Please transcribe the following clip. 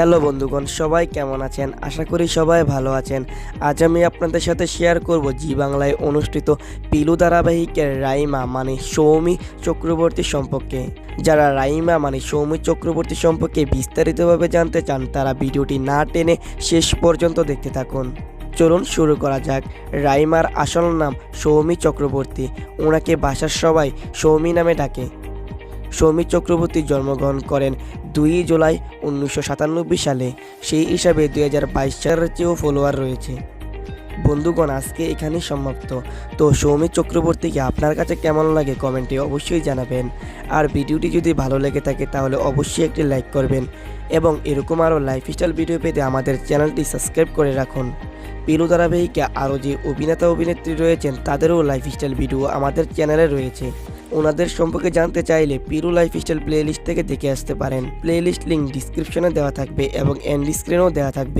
Hello বন্ধুগণ, সবাই কেমন আছেন? আশা করি সবাই ভালো আছেন। আজ আমি আপনাদের সাথে শেয়ার করব জি বাংলায় অনুষ্ঠিত পিলু ধারাবাহিকের রাইমা মানে সৌমি চক্রবর্তী সম্পর্কে। যারা রাইমা মানে সৌমি চক্রবর্তী সম্পর্কে বিস্তারিতভাবে জানতে চান, তারা ভিডিওটি না টেনে শেষ পর্যন্ত দেখতে থাকুন। চলুন শুরু করা যাক। রাইমার আসল নাম সৌমি চক্রবর্তী। ওনাকে বাসার সবাই সৌমি নামে ডাকে। সৌমি চক্রবর্তী জন্মগ্রহণ করেন দুই জুলাই উনিশশো সাতানব্বই সালে। সেই হিসাবে দুই হাজার বাইশ সালের চেয়েও ফলোয়ার রয়েছে। বন্ধুগণ, আজকে এখানেই সমাপ্ত। তো সৌমি চক্রবর্তীকে আপনার কাছে কেমন লাগে কমেন্টে অবশ্যই জানাবেন। আর ভিডিওটি যদি ভালো লেগে থাকে তাহলে অবশ্যই একটি লাইক করবেন এবং এরকম আরও লাইফস্টাইল ভিডিও পেতে আমাদের চ্যানেলটি সাবস্ক্রাইব করে রাখুন। পিলু ধারাবাহিকে আরও যে অভিনেতা অভিনেত্রী রয়েছেন, তাদেরও লাইফস্টাইল ভিডিও আমাদের চ্যানেলে রয়েছে। ওনাদের সম্পর্কে জানতে চাইলে পিরু লাইফ স্টাইল প্লেলিস্ট থেকে দেখে আসতে পারেন। প্লেলিস্ট লিঙ্ক ডিসক্রিপশনে দেওয়া থাকবে এবং এন্ড স্ক্রিনেও দেওয়া থাকবে।